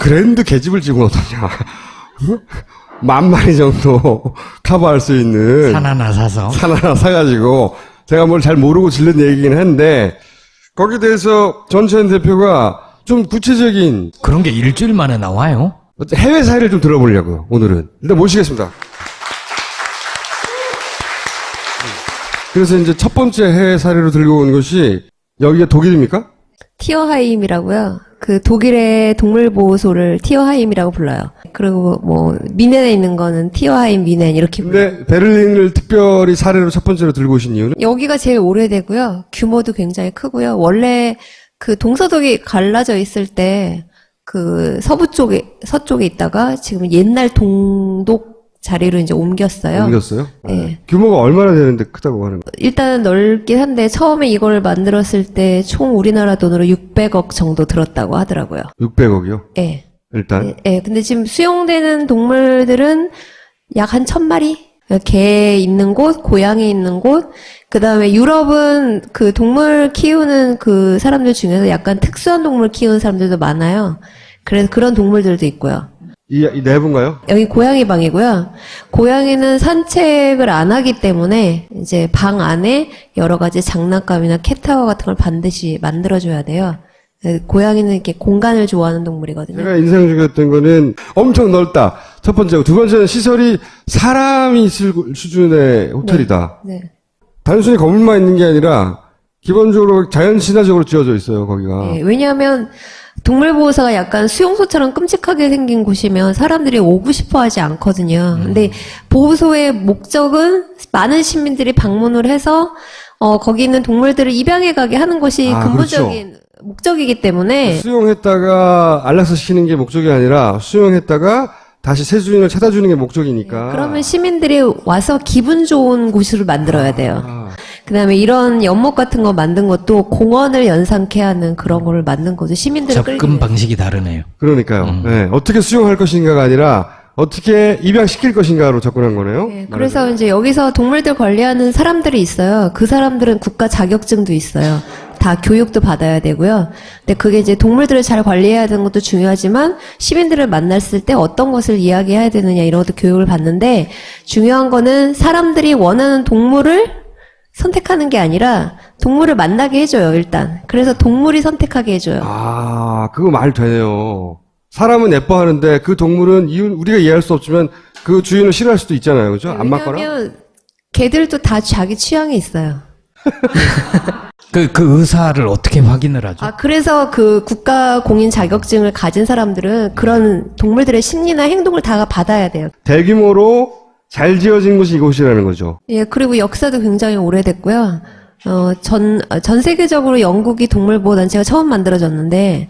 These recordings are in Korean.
그랜드 계집을 지금 어떠냐. 만 마리 정도 커버할 수 있는 산 하나 사서. 산 하나 사가지고 제가 뭘 잘 모르고 질른 얘기긴 한데 거기에 대해서 전천 대표가 좀 구체적인 그런 게 일주일 만에 나와요? 해외 사례를 좀 들어보려고요, 오늘은. 일단 모시겠습니다. 그래서 이제 첫 번째 해외 사례로 들고 온 것이 여기가 독일입니까? 티어하임이라고요. 그 독일의 동물보호소를 티어하임이라고 불러요. 그리고 뭐 미넨에 있는 거는 티어하임 미넨 이렇게 불러요. 근데 베를린을 특별히 사례로 첫 번째로 들고 오신 이유는? 여기가 제일 오래되고요. 규모도 굉장히 크고요. 원래 그 동서독이 갈라져 있을 때 그 서부 쪽에 서쪽에 있다가 지금 옛날 동독 자리로 이제 옮겼어요. 옮겼어요? 네. 규모가 얼마나 되는데 크다고 하는 거예요? 일단은 넓긴 한데 처음에 이걸 만들었을 때 총 우리나라 돈으로 600억 정도 들었다고 하더라고요. 600억이요? 예. 일단. 예, 예. 근데 지금 수용되는 동물들은 약 한 천 마리? 개 있는 곳, 고양이 있는 곳, 그 다음에 유럽은 그 동물 키우는 그 사람들 중에서 약간 특수한 동물 키우는 사람들도 많아요. 그래서 그런 동물들도 있고요. 이, 이 내분가요? 여기 고양이 방이고요. 고양이는 산책을 안 하기 때문에 이제 방 안에 여러 가지 장난감이나 캣타워 같은 걸 반드시 만들어줘야 돼요. 네, 고양이는 이렇게 공간을 좋아하는 동물이거든요. 제가 인상적이었던 거는 엄청 넓다. 첫 번째고. 두 번째는 시설이 사람이 있을 수준의 호텔이다. 네. 단순히 건물만 있는 게 아니라 기본적으로 자연 친화적으로 지어져 있어요, 거기가. 예, 왜냐하면 동물보호사가 약간 수용소처럼 끔찍하게 생긴 곳이면 사람들이 오고 싶어 하지 않거든요. 근데 보호소의 목적은 많은 시민들이 방문을 해서 어, 거기 있는 동물들을 입양해 가게 하는 것이 아, 근본적인 목적이기 때문에 수용했다가 안락사 시키는 게 목적이 아니라 수용했다가 다시 새 주인을 찾아주는 게 목적이니까. 네, 그러면 시민들이 와서 기분 좋은 곳으로 만들어야 돼요. 아, 그다음에 이런 연못 같은 거 만든 것도 공원을 연상케 하는 그런 거를 만든 거죠. 시민들을 끌기 접근 위해서. 방식이 다르네요. 그러니까요. 네, 어떻게 수용할 것인가가 아니라 어떻게 입양시킬 것인가로 접근한 거네요. 네, 그래서 이제 여기서 동물들 관리하는 사람들이 있어요. 그 사람들은 국가 자격증도 있어요. 다 교육도 받아야 되고요. 근데 그게 이제 동물들을 잘 관리해야 되는 것도 중요하지만 시민들을 만났을 때 어떤 것을 이야기해야 되느냐 이런 것도 교육을 받는데 중요한 거는 사람들이 원하는 동물을 선택하는 게 아니라 동물을 만나게 해줘요, 일단. 그래서 동물이 선택하게 해줘요. 아, 그거 말 되네요. 사람은 예뻐하는데 그 동물은 이유- 우리가 이해할 수 없지만 그 주인을 싫어할 수도 있잖아요. 그죠? 안 맞거나? 왜냐하면 개들도 다 자기 취향이 있어요. 그, 그 의사를 어떻게 확인을 하죠? 아, 그래서 그 국가 공인 자격증을 가진 사람들은 그런 동물들의 심리나 행동을 다 받아야 돼요. 대규모로 잘 지어진 곳이 이곳이라는 거죠. 예, 그리고 역사도 굉장히 오래됐고요. 어, 전, 어, 전 세계적으로 영국이 동물보호단체가 처음 만들어졌는데,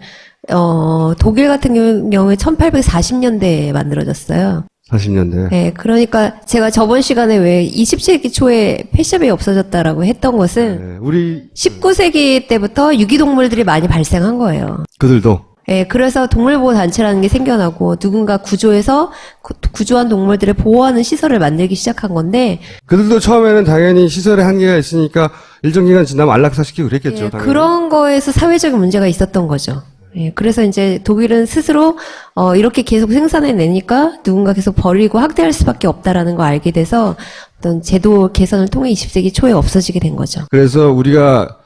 어, 독일 같은 경우에 1840년대에 만들어졌어요. 40년대. 예, 그러니까 제가 저번 시간에 왜 20세기 초에 펫샵이 없어졌다라고 했던 것은 네, 우리 19세기 때부터 유기동물들이 많이 발생한 거예요. 그들도 예, 그래서 동물보호 단체라는 게 생겨나고 누군가 구조해서 구- 구조한 동물들을 보호하는 시설을 만들기 시작한 건데 그들도 처음에는 당연히 시설에 한계가 있으니까 일정 기간 지나면 안락사 시키고 그랬겠죠. 예, 당연히. 그런 거에서 사회적인 문제가 있었던 거죠. 예, 그래서 이제 독일은 스스로 어, 이렇게 계속 생산해 내니까 누군가 계속 버리고 학대할 수밖에 없다라는 걸 알게 돼서 어떤 제도 개선을 통해 20세기 초에 없어지게 된 거죠. 그래서 우리가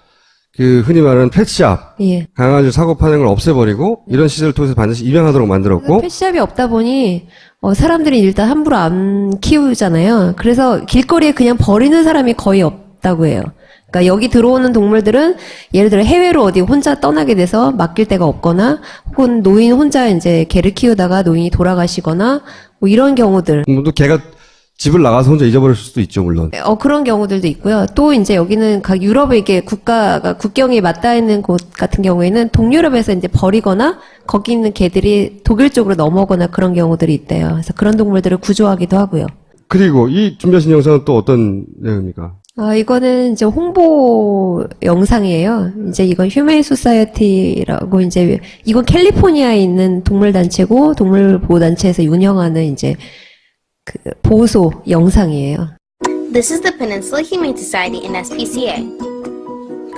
그 흔히 말하는 펫샵 예. 강아지 사고 파는 걸 없애버리고 이런 시설을 통해서 반드시 입양하도록 만들었고 펫샵이 없다 보니 어, 사람들이 일단 함부로 안 키우잖아요. 그래서 길거리에 그냥 버리는 사람이 거의 없다고 해요. 그러니까 여기 들어오는 동물들은 예를 들어 해외로 어디 혼자 떠나게 돼서 맡길 데가 없거나 혹은 노인 혼자 이제 개를 키우다가 노인이 돌아가시거나 뭐 이런 경우들 뭐또 걔가 집을 나가서 혼자 잊어버릴 수도 있죠 물론. 어, 그런 경우들도 있고요. 또 이제 여기는 각 유럽에 이게 국가가 국경이 맞닿아 있는 곳 같은 경우에는 동유럽에서 이제 버리거나 거기 있는 개들이 독일 쪽으로 넘어오거나 그런 경우들이 있대요. 그래서 그런 동물들을 구조하기도 하고요. 그리고 이 준비하신 영상은 또 어떤 내용입니까? 아, 이거는 이제 홍보 영상이에요. 이제 이건 휴메인 소사이어티라고 이제 이건 캘리포니아에 있는 동물 단체고 동물 보호 단체에서 운영하는 이제 그 보호소 영상이에요. This is the Peninsula Humane Society in SPCA.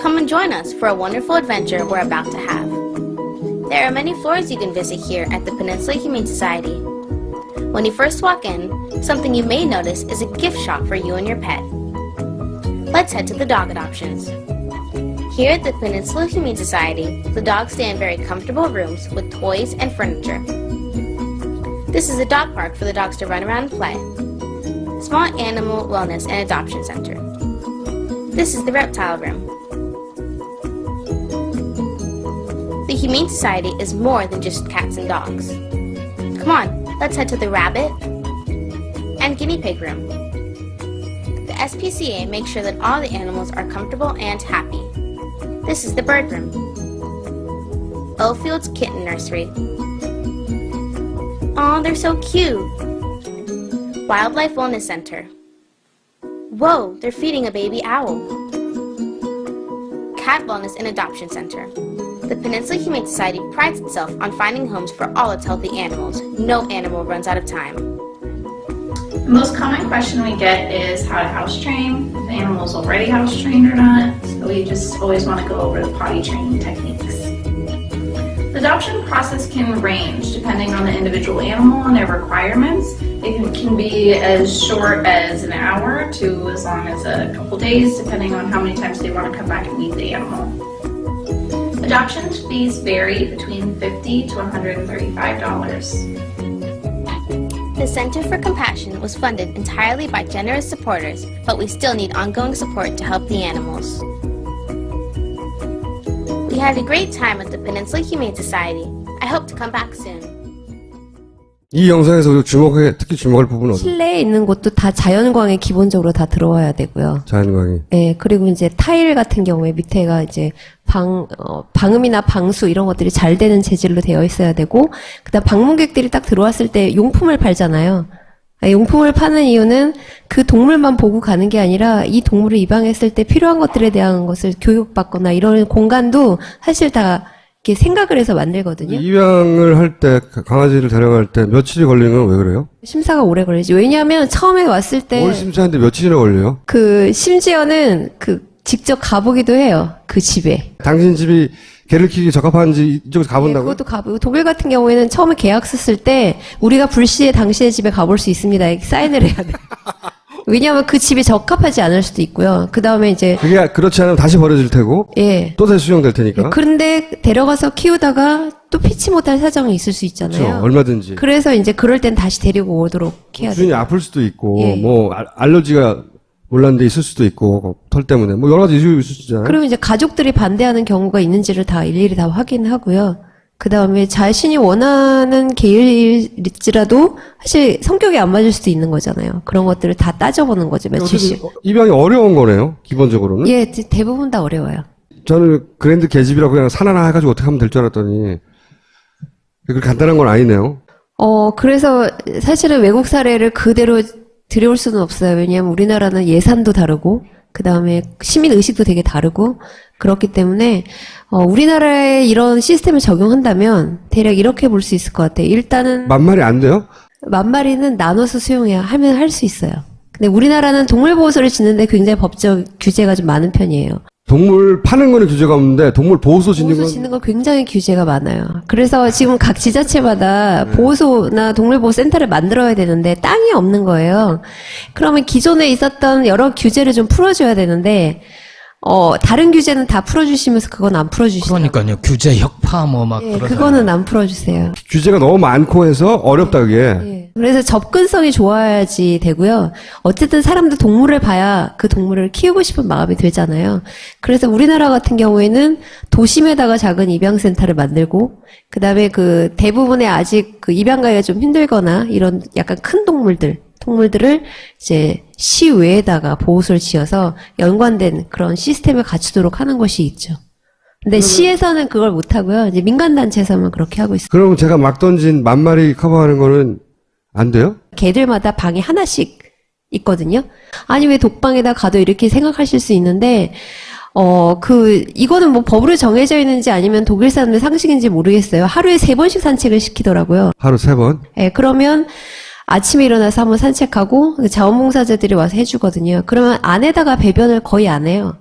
Come and join us for a wonderful adventure we're about to have. There are many floors you can visit here at the Peninsula Humane Society. When you first walk in, something you may notice is a gift shop for you and your pet. Let's head to the dog adoptions. Here at the Peninsula Humane Society, the dogs stay in very comfortable rooms with toys and furniture. This is a dog park for the dogs to run around and play. Small Animal Wellness and Adoption Center. This is the reptile room. The Humane Society is more than just cats and dogs. Come on, let's head to the rabbit and guinea pig room. The SPCA makes sure that all the animals are comfortable and happy. This is the bird room. Oldfield's Kitten Nursery. Aw, they're so cute. Wildlife Wellness Center. Whoa, they're feeding a baby owl. Cat Wellness and Adoption Center. The Peninsula Humane Society prides itself on finding homes for all its healthy animals. No animal runs out of time. The most common question we get is how to house train, if the animal's already house trained or not. So we just always want to go over the potty training techniques. The adoption process can range depending on the individual animal and their requirements. It can, be as short as an hour to as long as a couple days, depending on how many times they want to come back and meet the animal. Adoption fees vary between 50 to $135. The Center for Compassion was funded entirely by generous supporters, but we still need ongoing support to help the animals. We had a great time at the Peninsula Humane Society. I hope to come back soon. 이 영상에서 주목해, 특히 주목할 부분은 어디? 실내에 있는 곳도 다 자연광에 기본적으로 다 들어와야 되고요. 자연광이. 예, 그리고 이제 타일 같은 경우에 밑에가 이제 방, 어, 방음이나 방수 이런 것들이 잘 되는 재질로 되어 있어야 되고, 그 다음 방문객들이 딱 들어왔을 때 용품을 팔잖아요. 아, 용품을 파는 이유는 그 동물만 보고 가는 게 아니라 이 동물을 입양했을 때 필요한 것들에 대한 것을 교육받거나 이런 공간도 사실 다 이렇게 생각을 해서 만들거든요. 입양을 할 때, 강아지를 데려갈 때 며칠이 걸리는 건왜 그래요? 심사가 오래 걸리지. 왜냐하면 처음에 왔을 때 올 심사하는데 며칠이나 걸려요? 그 심지어는 그 직접 가보기도 해요. 그 집에. 당신 집이 개를 키기 적합한지 이쪽에서 예, 가본다고요? 그것도 가보고 독일 같은 경우에는 처음에 계약 썼을 때 우리가 불시에 당신의 집에 가볼 수 있습니다. 이렇게 사인을 해야 돼. 왜냐하면 그 집이 적합하지 않을 수도 있고요. 그 다음에 이제 그게 그렇지 않으면 다시 버려질 테고, 예. 또 다시 수용될 테니까. 그런데 데려가서 키우다가 또 피치 못할 사정이 있을 수 있잖아요. 그렇죠. 얼마든지. 그래서 이제 그럴 땐 다시 데리고 오도록 해야 주인이 돼요. 아플 수도 있고, 예. 뭐, 알- 알러지가 몰랐는데 있을 수도 있고, 털 때문에. 뭐, 여러 가지 이유 있을 수 있잖아요. 그리고 이제 가족들이 반대하는 경우가 있는지를 다 일일이 다 확인하고요. 그 다음에 자신이 원하는 계일일지라도 사실 성격이 안 맞을 수도 있는 거잖아요. 그런 것들을 다 따져보는 거죠, 며칠씩. 어쨌든 입양이 어려운 거네요, 기본적으로는. 예, 대부분 다 어려워요. 저는 그랜드 계집이라고 그냥 산 하나 해가지고 어떻게 하면 될 줄 알았더니, 그렇게 간단한 건 아니네요. 어, 그래서 사실은 외국 사례를 그대로 들여올 수는 없어요. 왜냐하면 우리나라는 예산도 다르고, 그 다음에 시민 의식도 되게 다르고, 그렇기 때문에, 어, 우리나라에 이런 시스템을 적용한다면, 대략 이렇게 볼 수 있을 것 같아요. 일단은, 만말이 안 돼요? 만 마리는 나눠서 수용해야 하면 할 수 있어요. 근데 우리나라는 동물 보호소를 짓는데 굉장히 법적 규제가 좀 많은 편이에요. 동물 파는 거는 규제가 없는데, 동물 보호소 짓는 보호소 건. 짓는 거 굉장히 규제가 많아요. 그래서 지금 각 지자체마다 네. 보호소나 동물보호센터를 만들어야 되는데 땅이 없는 거예요. 그러면 기존에 있었던 여러 규제를 좀 풀어줘야 되는데 어 다른 규제는 다 풀어주시면서 그건 안 풀어주시더라고요. 그러니까요. 규제 혁파 뭐막 예. 그거는 안 풀어주세요. 규제가 너무 많고 해서 어렵다, 그게. 예. 그래서 접근성이 좋아야지 되고요. 어쨌든 사람도 동물을 봐야 그 동물을 키우고 싶은 마음이 들잖아요. 그래서 우리나라 같은 경우에는 도심에다가 작은 입양센터를 만들고, 그 다음에 그 대부분의 아직 그 입양가기가 좀 힘들거나 이런 약간 큰 동물들, 동물들을 이제 시외에다가 보호소를 지어서 연관된 그런 시스템을 갖추도록 하는 것이 있죠. 근데 시에서는 그걸 못 하고요. 이제 민간 단체에서만 그렇게 하고 있어요. 그럼 제가 막 던진 만 마리 커버하는 거는 안 돼요? 개들마다 방이 하나씩 있거든요. 아니 왜 독방에다 가도 이렇게 생각하실 수 있는데 어 그 이거는 뭐 법으로 정해져 있는지 아니면 독일 사람들 상식인지 모르겠어요. 하루에 세 번씩 산책을 시키더라고요. 하루 세 번? 예, 그러면 아침에 일어나서 한번 산책하고 그 자원봉사자들이 와서 해주거든요. 그러면 안에다가 배변을 거의 안 해요.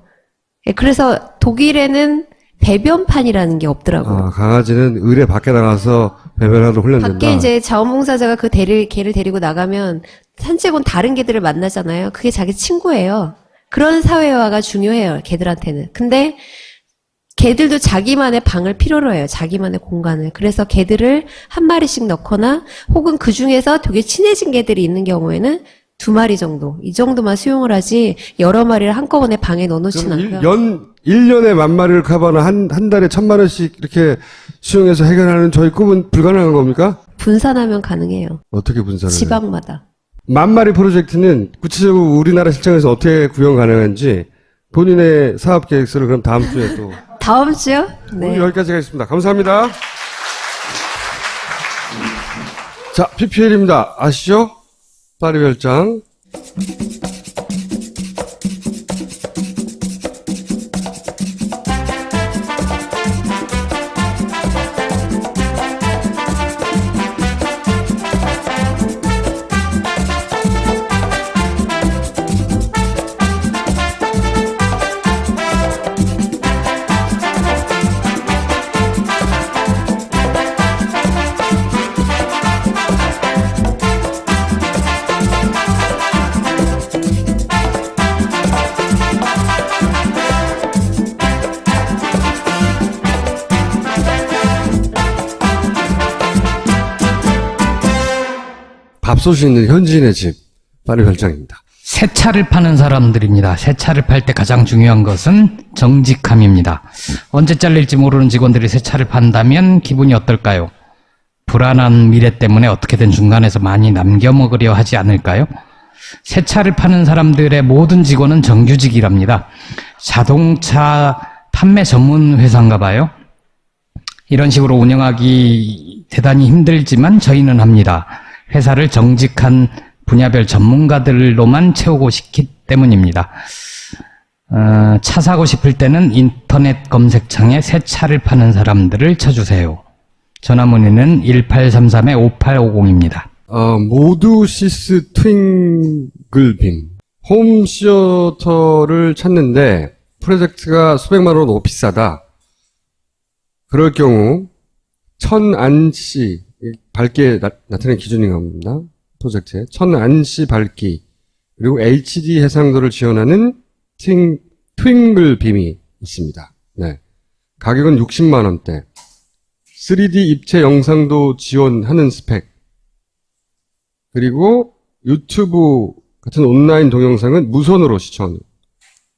예, 그래서 독일에는 배변판이라는 게 없더라고요. 아, 강아지는 의뢰 밖에 나가서 배변하러 훈련된다. 밖에 이제 자원봉사자가 그 개를, 개를 데리고 나가면 산책 온 다른 개들을 만나잖아요. 그게 자기 친구예요. 그런 사회화가 중요해요, 개들한테는. 근데 개들도 자기만의 방을 필요로 해요. 자기만의 공간을. 그래서 개들을 한 마리씩 넣거나 혹은 그 중에서 되게 친해진 개들이 있는 경우에는 두 마리 정도. 이 정도만 수용을 하지 여러 마리를 한꺼번에 방에 넣어놓진 않고요. 연, 1년에 만 마리를 커버는 한, 한 달에 천만 원씩 이렇게 수용해서 해결하는 저희 꿈은 불가능한 겁니까? 분산하면 가능해요. 어떻게 분산을 해요? 지방마다. 만 마리 프로젝트는 구체적으로 우리나라 실정에서 어떻게 구현 가능한지 본인의 사업 계획서를 그럼 다음 주에 또 다음 주요? 오늘 네. 여기까지 하겠습니다. 감사합니다. 자, PPL입니다. 아시죠? 파리 별장. 밥솥이 있는 현지인의 집, 파리별장입니다. 새 차를 파는 사람들입니다. 새 차를 팔 때 가장 중요한 것은 정직함입니다. 언제 잘릴지 모르는 직원들이 새 차를 판다면 기분이 어떨까요? 불안한 미래 때문에 어떻게든 중간에서 많이 남겨 먹으려 하지 않을까요? 새 차를 파는 사람들의 모든 직원은 정규직이랍니다. 자동차 판매 전문 회사인가 봐요. 이런 식으로 운영하기 대단히 힘들지만 저희는 합니다. 회사를 정직한 분야별 전문가들로만 채우고 싶기 때문입니다. 어, 차 사고 싶을 때는 인터넷 검색창에 새 차를 파는 사람들을 쳐주세요. 전화 문의는 1833-5850입니다. 어, 모두 시스 트윙글빔. 홈 시어터를 찾는데 프로젝트가 수백만 원 너무 비싸다. 그럴 경우 천안시 밝게 나, 타낸 기준인 겁니다. 프로젝트에 천안시 밝기 그리고 HD 해상도를 지원하는 팅, 트윙글 빔이 있습니다. 네. 가격은 60만 원대. 3D 입체 영상도 지원하는 스펙. 그리고 유튜브 같은 온라인 동영상은 무선으로 시청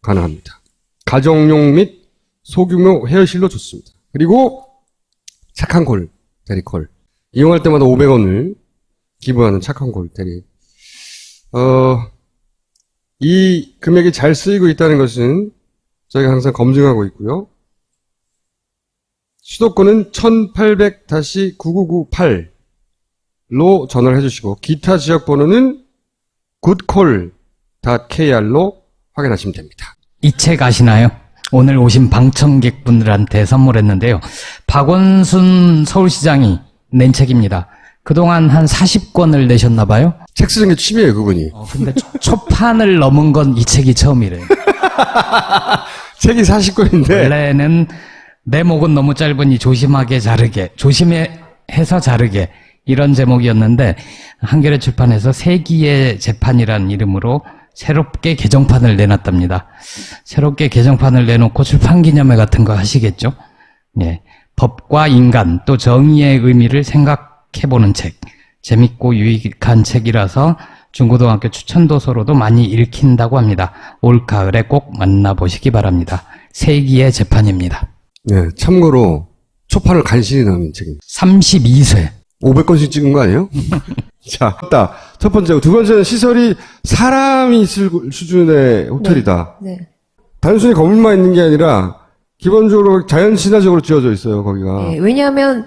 가능합니다. 가정용 및 소규모 헤어실로 좋습니다. 그리고 착한 콜, 대리콜. 이용할 때마다 500원을 기부하는 착한 콜, 대리. 어, 이 금액이 잘 쓰이고 있다는 것은 저희가 항상 검증하고 있고요. 수도권은 1800-9998로 전화를 해주시고 기타 지역 번호는 goodcall.kr로 확인하시면 됩니다. 이 책 아시나요? 오늘 오신 방청객분들한테 선물했는데요. 박원순 서울시장이 낸 책입니다. 그동안 한 40권을 내셨나 봐요? 책 쓰는 게 취미예요, 그분이. 어, 근데 초- 초판을 넘은 건 이 책이 처음이래요. 책이 40권인데 원래는 내 목은 너무 짧으니 조심하게 자르게, 조심해 해서 자르게 이런 제목이었는데 한겨레 출판에서 세기의 재판이라는 이름으로 새롭게 개정판을 내놨답니다. 새롭게 개정판을 내놓고 출판 기념회 같은 거 하시겠죠? 예. 법과 인간 또 정의의 의미를 생각해보는 책. 재밌고 유익한 책이라서 중고등학교 추천도서로도 많이 읽힌다고 합니다. 올 가을에 꼭 만나보시기 바랍니다. 세기의 재판입니다. 네, 참고로 초판을 간신히 넣은 책입니다. 32세. 500건씩 찍은 거 아니에요? 자, 있다. 첫 번째고 두 번째는 시설이 사람이 있을 수준의 호텔이다. 네. 단순히 건물만 있는 게 아니라 기본적으로 자연 친화적으로 지어져 있어요, 거기가. 네, 왜냐하면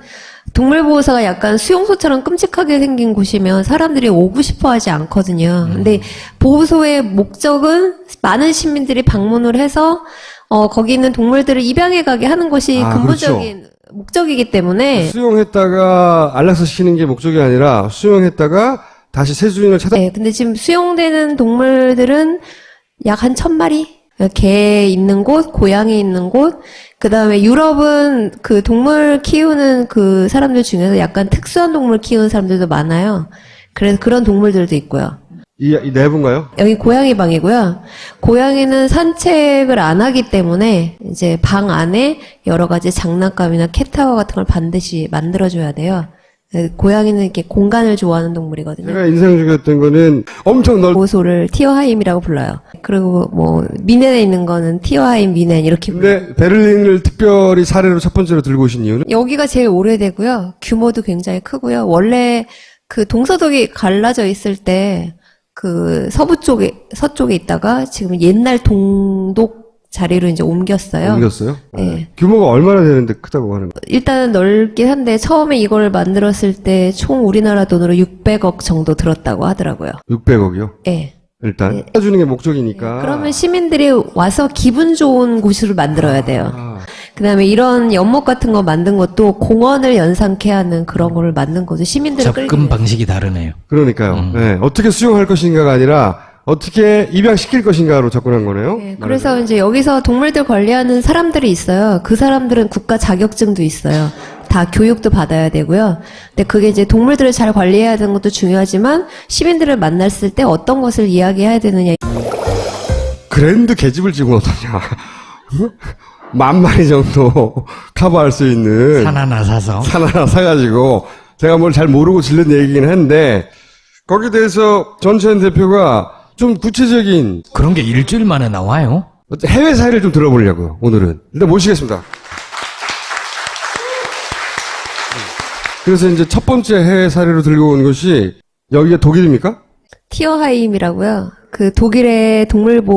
동물보호사가 약간 수용소처럼 끔찍하게 생긴 곳이면 사람들이 오고 싶어 하지 않거든요. 음. 근데 보호소의 목적은 많은 시민들이 방문을 해서 어, 거기 있는 동물들을 입양해 가게 하는 것이 아, 근본적인 목적이기 때문에 수용했다가 안락사 시키는 게 목적이 아니라 수용했다가 다시 새 주인을 찾아 네, 근데 지금 수용되는 동물들은 약 한 천 마리? 개 있는 곳, 고양이 있는 곳, 그 다음에 유럽은 그 동물 키우는 그 사람들 중에서 약간 특수한 동물 키우는 사람들도 많아요. 그래서 그런 동물들도 있고요. 이, 이 내부인가요? 여기 고양이 방이고요. 고양이는 산책을 안 하기 때문에 이제 방 안에 여러 가지 장난감이나 캣타워 같은 걸 반드시 만들어줘야 돼요. 네, 고양이는 이렇게 공간을 좋아하는 동물이거든요. 제가 인상적이었던 거는 엄청 넓, 보소를 티어하임이라고 불러요. 그리고 뭐 미넨에 있는 거는 티어하임 미넨 이렇게 불러요. 근데 베를린을 특별히 사례로 첫 번째로 들고 오신 이유는? 여기가 제일 오래되고요. 규모도 굉장히 크고요. 원래 그 동서독이 갈라져 있을 때 그 서부 쪽에 서쪽에 있다가 지금 옛날 동독 자리로 이제 옮겼어요. 옮겼어요? 네. 규모가 얼마나 되는데 크다고 하는 거예요? 일단은 넓긴 한데 처음에 이걸 만들었을 때 총 우리나라 돈으로 600억 정도 들었다고 하더라고요. 600억이요? 예. 일단. 해주는 게 목적이니까. 그러면 시민들이 와서 기분 좋은 곳으로 만들어야 돼요. 아, 그다음에 이런 연못 같은 거 만든 것도 공원을 연상케 하는 그런 거를 만든 거죠. 시민들을 끌기 접근 위해서. 방식이 다르네요. 그러니까요. 네, 어떻게 수용할 것인가가 아니라 어떻게 입양시킬 것인가로 접근한 거네요. 네, 그래서 이제 여기서 동물들 관리하는 사람들이 있어요. 그 사람들은 국가 자격증도 있어요. 다 교육도 받아야 되고요. 근데 그게 이제 동물들을 잘 관리해야 되는 것도 중요하지만 시민들을 만났을 때 어떤 것을 이야기해야 되느냐. 그랜드 계집을 지고 어떠냐. 만 마리 정도 커버할 수 있는 산 하나 사서. 산 하나 사가지고 제가 뭘 잘 모르고 질른 얘기긴 한데 거기에 대해서 전천 대표가 좀 구체적인 그런 게 일주일 만에 나와요. 해외 사례를 좀 들어보려고요. 오늘은 일단 모시겠습니다. 그래서 이제 첫 번째 해외 사례로 들고 온 것이 여기가 독일입니까? 티어하임이라고요. 그 독일의 동물보